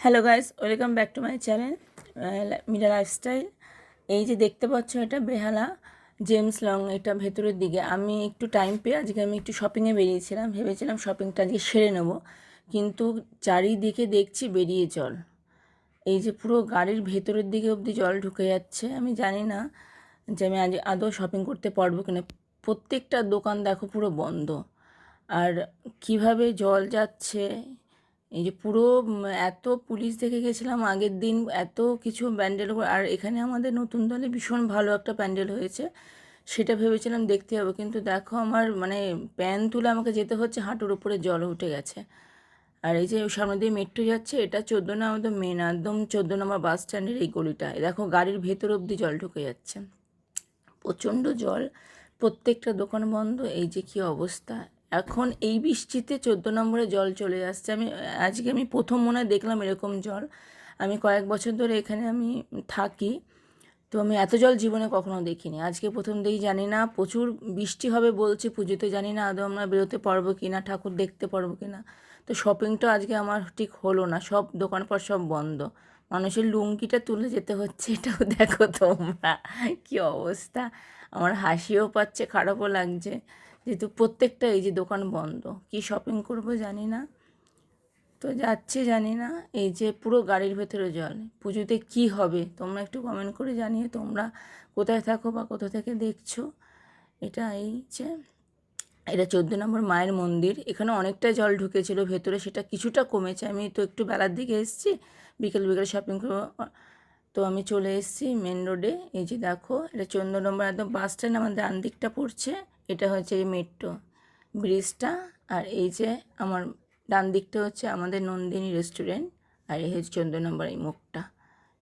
Hello guys welcome back to my channel Mira lifestyle এই যে দেখতে পাচ্ছ এটা বেহালা জেমস লং, এটা ভেতরের দিকে। আমি একটু টাইম পেয়ে আজকে আমি একটু শপিংয়ে বেরিয়েছিলাম, ভেবেছিলাম শপিংটা আজকে সেরে নেব, কিন্তু চারিদিকে দেখছি বেরিয়ে জল। এই যে পুরো গাড়ির ভেতরের দিকে অবধি জল ঢুকে যাচ্ছে। আমি জানি না যে আমি আজ আদৌ শপিং করতে পারব কিনা। প্রত্যেকটা দোকান দেখো পুরো বন্ধ। আর কীভাবে জল যাচ্ছে এই যে পুরো এত পুলিশ দেখে গেছিলাম আগের দিন, এত কিছু প্যান্ডেল আর এখানে আমাদের নতুন দলে ভীষণ ভালো একটা প্যান্ডেল হয়েছে। সেটা ভেবেছিলাম দেখতে হবে কিন্তু দেখো আমার মানে প্যান তুলে আমাকে যেতে হচ্ছে, হাঁটুর উপরে জল উঠে গেছে। আর এই যে সামনে দিয়ে মেট্রো যাচ্ছে, এটা চোদ্দ নম্বর মেন একদম চোদ্দ নম্বর বাস স্ট্যান্ডের এই গলিটা। দেখো গাড়ির ভেতর অবধি জল ঢুকে যাচ্ছে। প্রচণ্ড জল, প্রত্যেকটা দোকান বন্ধ, এই যে কী অবস্থা। এখন এই বৃষ্টিতে চোদ্দ নম্বরে জল চলে আসছে। আমি, আজকে আমি প্রথম মনে দেখলাম এরকম জল। আমি কয়েক বছর ধরে এখানে আমি থাকি, তো আমি এত জল জীবনে কখনো দেখিনি। আজকে প্রথম দেখি জানি না, প্রচুর বৃষ্টি হবে বলছে, পুজোতে জানি না আদৌ আমরা বেরোতে পারব কি না, ঠাকুর দেখতে পারব কি না। তো শপিংটা আজকে আমার ঠিক হলো না, সব দোকানপাট সব বন্ধ। মানুষের লুঙ্গিটা তুলে যেতে হচ্ছে, এটাও দেখো তোমরা, কি অবস্থা। আমার হাসিও পাচ্ছে, খারাপও লাগছে। যেহেতু প্রত্যেকটা এই যে দোকান বন্ধ, কি শপিং করব জানি না। তো যাচ্ছে জানি না, এই যে পুরো গাড়ির ভেতরে জল, পুজোতে কি হবে তোমরা একটু কমেন্ট করে জানিয়ে তোমরা কোথায় থাকো বা কোথা থেকে দেখছ। এটা এই যে, এটা চোদ্দ নম্বর মায়ের মন্দির, এখানে অনেকটা জল ঢুকেছিল, ভেতরে সেটা কিছুটা কমেছে, আমি তো একটু বেলার দিকে এসেছি, বিকেল বিকেল শপিং করব তো আমি চলে এসেছি মেন রোডে এই যে দেখো, এটা চন্দ্র নম্বর একদম বাস স্ট্যান্ড আমার ডান দিকটা পড়ছে। এটা হচ্ছে এই মেট্রো ব্রিজটা আর এই যে আমার ডান দিকটা হচ্ছে আমাদের নন্দিনী রেস্টুরেন্ট আর এই হচ্ছে চন্দ্র নম্বর এই মুখটা।